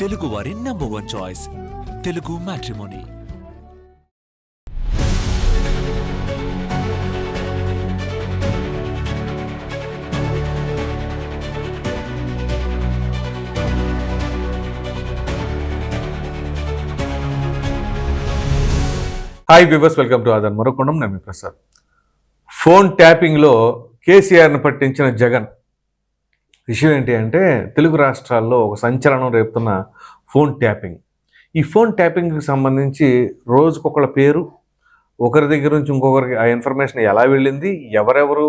తెలుగు వారి number one choice Telugu matrimony hi viewers welcome to other మరొకొండం నమ్మి Prasad phone ట్యాపింగ్లో కేసీఆర్ను పట్టించిన జగన్ విషయం ఏంటి అంటే తెలుగు రాష్ట్రాల్లో ఒక సంచలనం రేపుతున్న ఫోన్ ట్యాపింగ్. ఈ ఫోన్ ట్యాపింగ్కి సంబంధించి రోజుకొకళ్ళ పేరు ఒకరి దగ్గర నుంచి ఇంకొకరికి ఆ ఇన్ఫర్మేషన్ ఎలా వెళ్ళింది ఎవరెవరు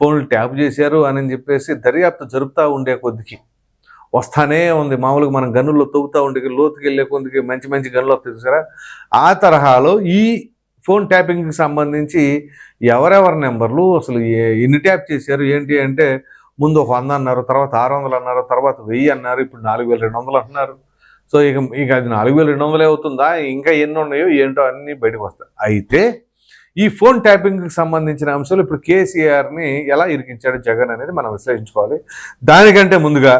ఫోన్లు ట్యాప్ చేశారు అని చెప్పేసి దర్యాప్తు జరుపుతూ ఉండే కొద్దికి వస్తానే ఉంది. మామూలుగా మనం గనుల్లో తవ్వుతూ ఉండే లోతుకి వెళ్ళే కొద్దికి మంచి మంచి గనులు వస్తాయి చూసారా? ఆ తరహాలో ఈ ఫోన్ ట్యాపింగ్కి సంబంధించి ఎవరెవరి నెంబర్లు అసలు ఎన్ని ట్యాప్ చేశారు ఏంటి అంటే ముందు ఒక వంద అన్నారు తర్వాత ఆరు వందలు అన్నారు తర్వాత వెయ్యి అన్నారు ఇప్పుడు నాలుగు వేల రెండు వందలు అంటున్నారు. సో ఇక ఇక అది నాలుగు వేల రెండు వందలే అవుతుందా? ఇంకా ఎన్ని ఉన్నాయో ఏంటో అన్నీ బయటకు వస్తాయి. అయితే ఈ ఫోన్ ట్యాపింగ్కి సంబంధించిన అంశాలు ఇప్పుడు కేసీఆర్ని ఎలా ఇరికించాడు జగన్ అనేది మనం విశ్లేషించుకోవాలి. దానికంటే ముందుగా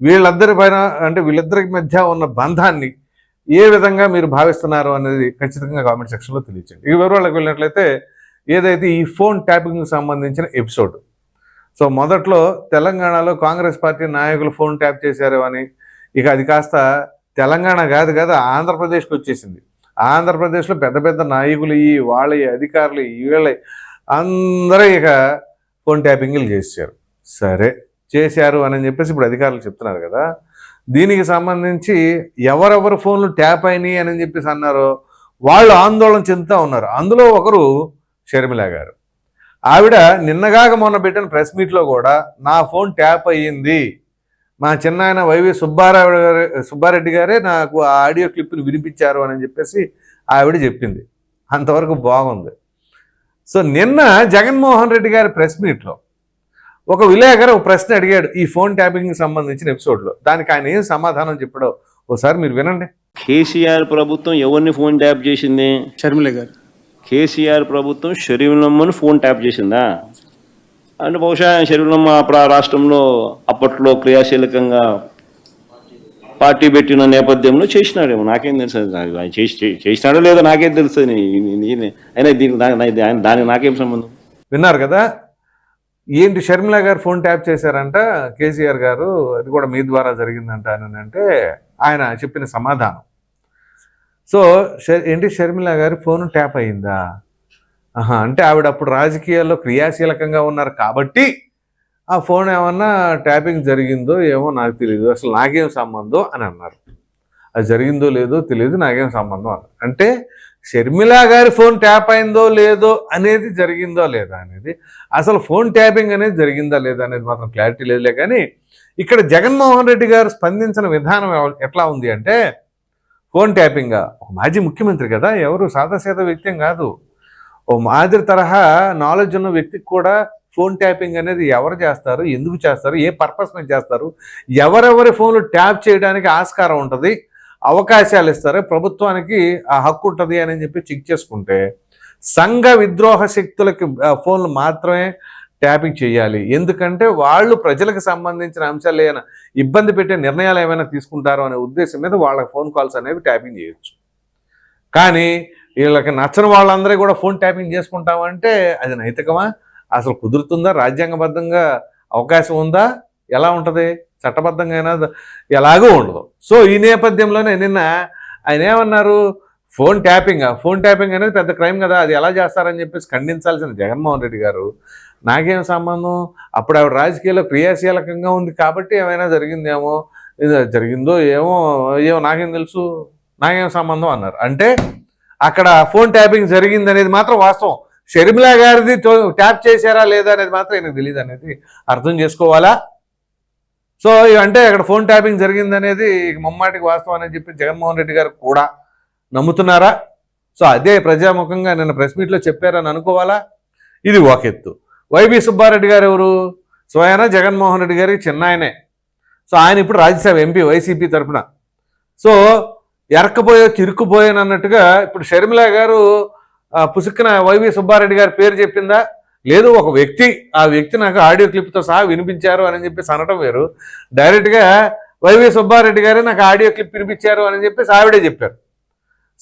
వీళ్ళిద్దరి పైన అంటే వీళ్ళిద్దరి మధ్య ఉన్న బంధాన్ని ఏ విధంగా మీరు భావిస్తున్నారు అనేది ఖచ్చితంగా కామెంట్ సెక్షన్లో తెలియచేయండి. ఇక వివరాలకు వెళ్ళినట్లయితే ఏదైతే ఈ ఫోన్ ట్యాపింగ్కి సంబంధించిన ఎపిసోడ్ సో మొదట్లో తెలంగాణలో కాంగ్రెస్ పార్టీ నాయకులు ఫోన్ ట్యాప్ చేశారు అని. ఇక అది కాస్త తెలంగాణ కాదు కదా ఆంధ్రప్రదేశ్కి వచ్చేసింది. ఆంధ్రప్రదేశ్లో పెద్ద పెద్ద నాయకులు ఈ వాళ్ళ అధికారులు వీళ్ళ అందరూ ఇక ఫోన్ ట్యాపింగ్లు చేశారు. సరే చేశారు అని చెప్పేసి ఇప్పుడు అధికారులు చెప్తున్నారు కదా. దీనికి సంబంధించి ఎవరెవరు ఫోన్లు ట్యాప్ అయినాయి అని చెప్పేసి అన్నారో వాళ్ళు ఆందోళన చెందుతూ ఉన్నారు. అందులో ఒకరు షర్మిల గారు. ఆవిడ నిన్నగాక మొన్న పెట్టిన ప్రెస్ మీట్లో కూడా నా ఫోన్ ట్యాప్ అయ్యింది. మా చిన్నాయన వైవి సుబ్బారావు గారు సుబ్బారెడ్డి గారే నాకు ఆ ఆడియో క్లిప్ని వినిపించారు అని చెప్పేసి ఆవిడ చెప్పింది. అంతవరకు బాగుంది. సో నిన్న జగన్మోహన్ రెడ్డి గారి ప్రెస్ మీట్లో ఒక విలేకరు ఒక ప్రశ్న అడిగాడు ఈ ఫోన్ ట్యాపింగ్కి సంబంధించిన ఎపిసోడ్లో. దానికి ఆయన ఏం సమాధానం చెప్పాడో ఒకసారి మీరు వినండి. కేసీఆర్ ప్రభుత్వం ఎవరిని ఫోన్ ట్యాప్ చేసింది? షర్మిల గారు. కేసీఆర్ ప్రభుత్వం షరీఫ్లమ్మని ఫోన్ ట్యాప్ చేసిందా? అంటే బహుశా షరీఫ్లమ్మ అప్పుడు ఆ రాష్ట్రంలో అప్పట్లో క్రియాశీలకంగా పార్టీ పెట్టిన నేపథ్యంలో చేసినాడేమో. నాకేం తెలుసు ఆయన చేసి చేసినాడో లేదో నాకేం తెలుస్తుంది అయినా దీనికి దానికి నాకేం సంబంధం? విన్నారు కదా ఏంటి షర్మిల గారు ఫోన్ ట్యాప్ చేశారంట కేసీఆర్ గారు అది కూడా మీ ద్వారా జరిగిందంట అని అంటే ఆయన చెప్పిన సమాధానం. సో ఏంటి షర్మిల గారి ఫోన్ ట్యాప్ అయిందా? ఆహా అంటే ఆవిడ అప్పుడు రాజకీయాల్లో క్రియాశీలకంగా ఉన్నారు కాబట్టి ఆ ఫోన్ ఏమన్నా ట్యాపింగ్ జరిగిందో ఏమో నాకు తెలియదు అసలు నాకేం సంబంధం అని అన్నారు. అది జరిగిందో లేదో తెలియదు నాకేం సంబంధం అన్నారు. అంటే షర్మిల గారి ఫోన్ ట్యాప్ అయిందో లేదో అనేది జరిగిందో లేదా అనేది అసలు ఫోన్ ట్యాపింగ్ అనేది జరిగిందా లేదా అనేది మాత్రం క్లారిటీ లేదులే కానీ ఇక్కడ జగన్మోహన్ రెడ్డి గారు స్పందించిన విధానం ఎట్లా ఉంది అంటే ఫోన్ ట్యాపింగ్. ఒక మాజీ ముఖ్యమంత్రి కదా ఎవరు సాదాసీద వ్యక్తి కాదు. ఓ మాదిరి తరహా నాలెడ్జ్ ఉన్న వ్యక్తికి కూడా ఫోన్ ట్యాపింగ్ అనేది ఎవరు చేస్తారు ఎందుకు చేస్తారు ఏ పర్పస్ మీద చేస్తారు ఎవరెవరి ఫోన్లు ట్యాప్ చేయడానికి ఆస్కారం ఉంటుంది అవకాశాలు ఇస్తారు ప్రభుత్వానికి ఆ హక్కు ఉంటుంది అని చెప్పి చెక్ చేసుకుంటే సంఘ విద్రోహ శక్తులకి ఫోన్లు మాత్రమే ట్యాపింగ్ చేయాలి. ఎందుకంటే వాళ్ళు ప్రజలకు సంబంధించిన అంశాలు ఏమైనా ఇబ్బంది పెట్టే నిర్ణయాలు ఏమైనా తీసుకుంటారో అనే ఉద్దేశం మీద వాళ్ళ ఫోన్ కాల్స్ అనేవి ట్యాపింగ్ చేయొచ్చు. కానీ వీళ్ళకి నచ్చని వాళ్ళందరూ కూడా ఫోన్ ట్యాపింగ్ చేసుకుంటామంటే అది నైతికమా? అసలు కుదురుతుందా? రాజ్యాంగబద్ధంగా అవకాశం ఉందా? ఎలా ఉంటుంది? చట్టబద్ధంగా అయినా ఎలాగూ ఉండదు. సో ఈ నేపథ్యంలోనే నిన్న ఆయన ఏమన్నారు? Phone tapping. ఫోన్ ట్యాపింగ్ అనేది పెద్ద క్రైమ్ కదా. అది ఎలా చేస్తారని చెప్పేసి ఖండించాల్సిన జగన్మోహన్ రెడ్డి గారు నాకేం సంబంధం? అప్పుడు ఆవిడ రాజకీయాల్లో క్రియాశీలకంగా ఉంది కాబట్టి ఏమైనా జరిగిందేమో? ఇది జరిగిందో ఏమో? ఏమో నాకేం తెలుసు. నాకేం సంబంధం అన్నారు. అంటే అక్కడ ఫోన్ ట్యాపింగ్ జరిగింది అనేది మాత్రం వాస్తవం. షర్మిలా గారిది ట్యాప్ చేశారా లేదా అనేది మాత్రం ఆయనకు తెలియదు అనేది అర్థం చేసుకోవాలా? సో అంటే అక్కడ ఫోన్ ట్యాపింగ్ జరిగింది అనేది ముమ్మాటికి వాస్తవం అని చెప్పి జగన్మోహన్ రెడ్డి గారు కూడా నమ్ముతున్నారా? సో అదే ప్రజాముఖంగా నిన్న ప్రెస్ మీట్లో చెప్పారని అనుకోవాలా? ఇది ఒక ఎత్తు. వైవి సుబ్బారెడ్డి గారు ఎవరు? స్వయాన జగన్మోహన్ రెడ్డి గారి చిన్న ఆయనే. సో ఆయన ఇప్పుడు రాజ్యసభ ఎంపీ వైసీపీ తరఫున. సో ఎరకపోయో చిరుక్కుపోయాను అన్నట్టుగా ఇప్పుడు షర్మిల గారు పుసుక్కున వైవి సుబ్బారెడ్డి గారి పేరు చెప్పిందా? లేదు ఒక వ్యక్తి. ఆ వ్యక్తి నాకు ఆడియో క్లిప్తో సహా వినిపించారు అని చెప్పేసి అనటం వేరు. డైరెక్ట్గా వైవి సుబ్బారెడ్డి గారు నాకు ఆడియో క్లిప్ వినిపించారు అని చెప్పేసి ఆవిడే చెప్పారు.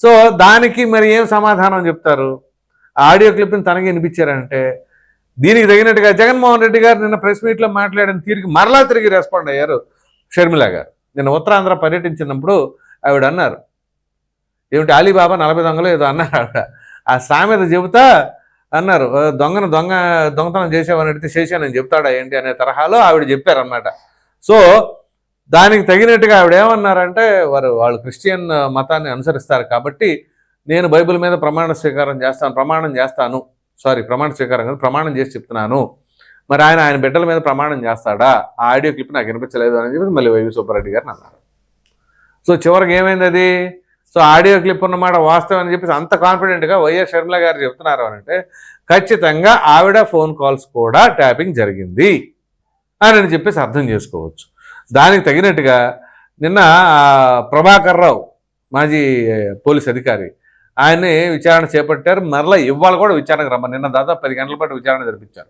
సో దానికి మరి ఏం సమాధానం చెప్తారు? ఆడియో క్లిప్ని తనకి వినిపించారంటే దీనికి తగినట్టుగా జగన్మోహన్ రెడ్డి గారు నిన్న ప్రెస్ మీట్లో మాట్లాడిన తీరికి మరలా తిరిగి రెస్పాండ్ అయ్యారు షర్మిల గారు. నిన్న ఉత్తరాంధ్ర పర్యటించినప్పుడు ఆవిడ అన్నారు. ఏమిటి అలీబాబా నలభై దొంగలు ఏదో అన్నారు ఆవిడ. ఆ సామెత చెబుతా అన్నారు. దొంగను దొంగ దొంగతనం చేసావని అడిగితే చేశానని చెప్తాడా ఏంటి అనే తరహాలో ఆవిడ చెప్పారనమాట సో దానికి తగినట్టుగా ఆవిడ ఏమన్నారంటే వారు వాళ్ళు క్రిస్టియన్ మతాన్ని అనుసరిస్తారు కాబట్టి నేను బైబిల్ మీద ప్రమాణ స్వీకారం చేస్తాను ప్రమాణం చేస్తాను. సారీ ప్రమాణ స్వీకారం కాదు ప్రమాణం చేసి చెప్తున్నాను. మరి ఆయన ఆయన బిడ్డల మీద ప్రమాణం చేస్తాడా? ఆ ఆడియో క్లిప్ నాకు వినిపించలేదు అని చెప్పి మళ్ళీ వైవి సుబ్బారెడ్డి గారిని అన్నారు. సో చివరికి ఏమైంది అది? సో ఆడియో క్లిప్ ఉన్నమాట వాస్తవం అని చెప్పేసి అంత కాన్ఫిడెంట్గా వైఎస్ షర్మిల గారు చెప్తున్నారు అని అంటే ఖచ్చితంగా ఆవిడ ఫోన్ కాల్స్ కూడా ట్యాపింగ్ జరిగింది అని అని చెప్పేసి అర్థం చేసుకోవచ్చు. దానికి తగినట్టుగా నిన్న ప్రభాకర్ రావు మాజీ పోలీస్ అధికారి ఆయన్ని విచారణ చేపట్టారు. మరలా ఇవాళ కూడా విచారణకు రమ్మని. నిన్న దాదాపు పది గంటల పాటు విచారణ జరిపించారు.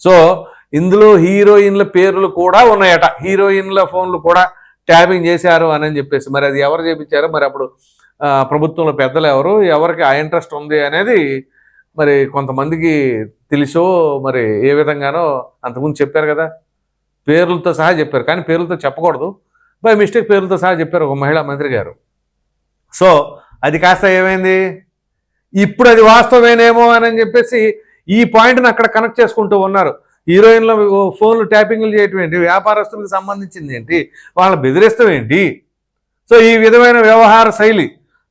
సో ఇందులో హీరోయిన్ల పేర్లు కూడా ఉన్నాయట. హీరోయిన్ల ఫోన్లు కూడా ట్యాపింగ్ చేశారు అని చెప్పేసి. మరి అది ఎవరు చేపించారు? మరి అప్పుడు ప్రభుత్వంలో పెద్దలు ఎవరు? ఎవరికి ఆ ఇంట్రెస్ట్ ఉంది అనేది మరి కొంతమందికి తెలుసో మరి ఏ విధంగానో అంతకుముందు చెప్పారు కదా. పేర్లతో సహా చెప్పారు. కానీ పేర్లతో చెప్పకూడదు. బై మిస్టేక్ పేర్లతో సహా చెప్పారు ఒక మహిళా మంత్రి గారు. సో అది కాస్త ఏమైంది? ఇప్పుడు అది వాస్తవేనేమో అని చెప్పేసి ఈ పాయింట్ని అక్కడ కనెక్ట్ చేసుకుంటూ ఉన్నారు. హీరోయిన్ల ఫోన్లు ట్యాపింగ్లు చేయటం ఏంటి? వ్యాపారస్తులకు సంబంధించింది ఏంటి? వాళ్ళని బెదిరిస్తాం ఏంటి? సో ఈ విధమైన వ్యవహార శైలి.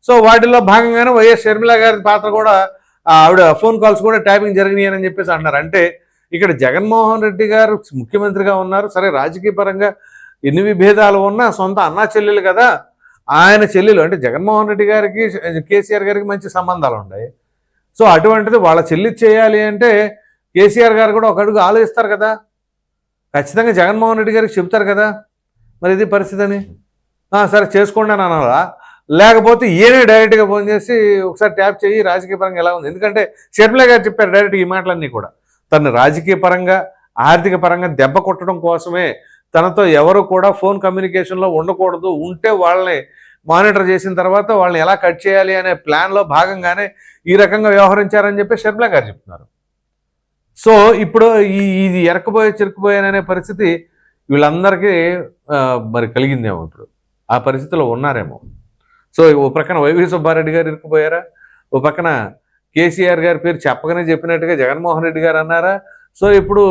సో వాటిలో భాగంగానే వైఎస్ షర్మిల గారి పాత్ర కూడా ఆవిడ ఫోన్ కాల్స్ కూడా ట్యాపింగ్ జరిగినాయి అని చెప్పేసి అన్నారు. అంటే ఇక్కడ జగన్మోహన్ రెడ్డి గారు ముఖ్యమంత్రిగా ఉన్నారు. సరే రాజకీయ పరంగా ఎన్ని విభేదాలు ఉన్నా సొంత అన్నా చెల్లెలు కదా. ఆయన చెల్లెలు అంటే జగన్మోహన్ రెడ్డి గారికి కేసీఆర్ గారికి మంచి సంబంధాలు ఉన్నాయి. సో అటువంటిది వాళ్ళ చెల్లి చేయాలి అంటే కేసీఆర్ గారు కూడా ఒక అడుగు ఆలోచిస్తారు కదా. ఖచ్చితంగా జగన్మోహన్ రెడ్డి గారికి చెప్తారు కదా. మరి ఇది పరిస్థితి అని? సరే చేసుకోండి అని అనాలా? లేకపోతే ఈయనే డైరెక్ట్గా ఫోన్ చేసి ఒకసారి ట్యాప్ చేయి రాజకీయ పరంగా ఎలా ఉంది? ఎందుకంటే షర్మిల గారు చెప్పారు డైరెక్ట్ ఈ మాటలన్నీ కూడా. తను రాజకీయ పరంగా ఆర్థిక పరంగా దెబ్బ కొట్టడం కోసమే తనతో ఎవరు కూడా ఫోన్ కమ్యూనికేషన్లో ఉండకూడదు. ఉంటే వాళ్ళని మానిటర్ చేసిన తర్వాత వాళ్ళని ఎలా కట్ చేయాలి అనే ప్లాన్లో భాగంగానే ఈ రకంగా వ్యవహరించారని చెప్పి షర్మిలా గారు చెప్తున్నారు. సో ఇప్పుడు ఈ ఇది ఎరకపోయే చిరుకుపోయాననే పరిస్థితి వీళ్ళందరికీ మరి కలిగిందేమో ఇప్పుడు. ఆ పరిస్థితిలో ఉన్నారేమో. సో ఓ ప్రక్కన వైవి సుబ్బారెడ్డి గారు ఇరుక్కుపోయారా? ఓ పక్కన కేసీఆర్ గారి పేరు చెప్పగానే చెప్పినట్టుగా జగన్మోహన్ రెడ్డి గారు అన్నారా? సో ఇప్పుడు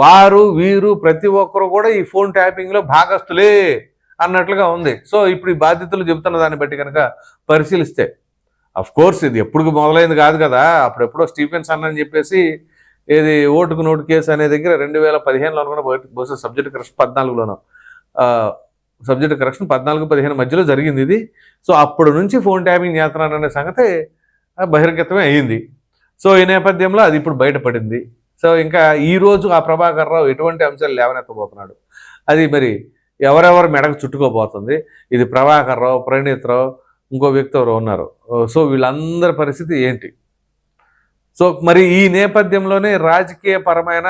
వారు వీరు ప్రతి ఒక్కరు కూడా ఈ ఫోన్ ట్యాపింగ్లో భాగస్తులే అన్నట్లుగా ఉంది. సో ఇప్పుడు ఈ బాధ్యతలు చెబుతున్న దాన్ని బట్టి కనుక పరిశీలిస్తే అఫ్ కోర్స్ ఇది ఎప్పుడు మొదలైంది కాదు కదా. అప్పుడెప్పుడో స్టీఫెన్స్ అన్న అని చెప్పేసి ఇది ఓటుకు నోటు కేసు అనే దగ్గర రెండు వేల పదిహేనులో అనుకున్న బహుశా సబ్జెక్ట్ కరెక్షన్ పద్నాలుగులోనో సబ్జెక్ట్ కరెక్షన్ పద్నాలుగు పదిహేను మధ్యలో జరిగింది ఇది. సో అప్పటి నుంచి ఫోన్ ట్యాపింగ్ చేస్తున్నాను అనే సంగతి బహిర్గతమే అయ్యింది సో ఈ నేపథ్యంలో అది ఇప్పుడు బయటపడింది. సో ఇంకా ఈరోజు ఆ ప్రభాకర్ రావు ఎటువంటి అంశాలు లేవనెత్తబోతున్నాడు? అది మరి ఎవరెవరు మెడకు చుట్టుకోబోతుంది? ఇది ప్రభాకర్ రావు ప్రణీత్ రావు ఇంకో వ్యక్తి ఎవరు ఉన్నారు. సో వీళ్ళందరి పరిస్థితి ఏంటి? సో మరి ఈ నేపథ్యంలోనే రాజకీయ పరమైన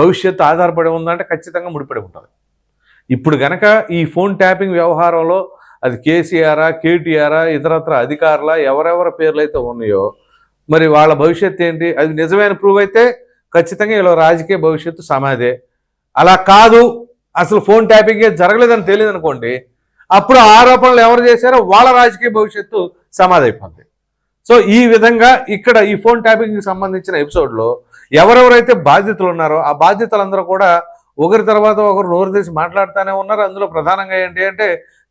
భవిష్యత్తు ఆధారపడి ఉందంటే ఖచ్చితంగా ముడిపడి ఉంటుంది. ఇప్పుడు గనక ఈ ఫోన్ ట్యాపింగ్ వ్యవహారంలో అది కేసీఆరా కేటీఆరా ఇతరత్ర అధికారుల ఎవరెవరి పేర్లు అయితే ఉన్నాయో మరి వాళ్ళ భవిష్యత్తు ఏంటి? అది నిజమైన ప్రూవ్ అయితే ఖచ్చితంగా వీళ్ళ రాజకీయ భవిష్యత్తు సమాధే. అలా కాదు అసలు ఫోన్ ట్యాపింగే జరగలేదని తెలియదు అనుకోండి అప్పుడు ఆరోపణలు ఎవరు చేశారో వాళ్ళ రాజకీయ భవిష్యత్తు సమాధైపోతుంది సో ఈ విధంగా ఇక్కడ ఈ ఫోన్ ట్యాపింగ్కి సంబంధించిన ఎపిసోడ్లో ఎవరెవరైతే బాధ్యతలు ఉన్నారో ఆ బాధ్యతలందరూ కూడా ఒకరి తర్వాత ఒకరు నోరు తీసి మాట్లాడుతూనే ఉన్నారు. అందులో ప్రధానంగా ఏంటి అంటే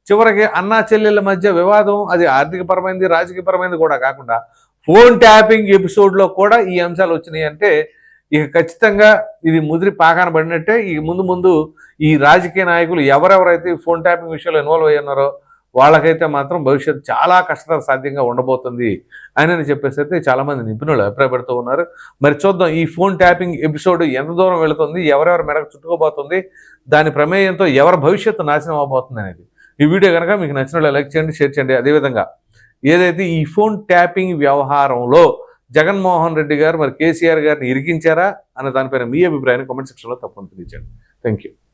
చివరికి అన్నా చెల్లెళ్ళ మధ్య వివాదం అది ఆర్థికపరమైనది రాజకీయపరమైనది కూడా కాకుండా ఫోన్ ట్యాపింగ్ ఎపిసోడ్లో కూడా ఈ అంశాలు వచ్చినాయి అంటే ఇక ఖచ్చితంగా ఇది ముదిరి పాకాన పడినట్టే ఈ ముందు ముందు ఈ రాజకీయ నాయకులు ఎవరెవరైతే ఈ ఫోన్ ట్యాపింగ్ విషయంలో ఇన్వాల్వ్ అయ్యి ఉన్నారో వాళ్ళకైతే మాత్రం భవిష్యత్తు చాలా కష్టతర సాధ్యంగా ఉండబోతుంది అని చెప్పేసి అయితే చాలామంది నిపుణులు అభిప్రాయపడుతూ ఉన్నారు. మరి చూద్దాం ఈ ఫోన్ ట్యాపింగ్ ఎపిసోడ్ ఎంత దూరం వెళుతుంది ఎవరెవరు మెడకు చుట్టుకోబోతుంది దాని ప్రమేయంతో ఎవరి భవిష్యత్తు నాశనం అవబోతుంది అనేది. ఈ వీడియో కనుక మీకు నచ్చిన లైక్ చేయండి షేర్ చేయండి. అదేవిధంగా ఏదైతే ఈ ఫోన్ ట్యాపింగ్ వ్యవహారంలో జగన్మోహన్ రెడ్డి గారు మరి కేసీఆర్ గారిని ఇరికించారా అనే దానిపైన మీ అభిప్రాయాన్ని కామెంట్ సెక్షన్లో తప్పని తెలియచేయండి. Thank you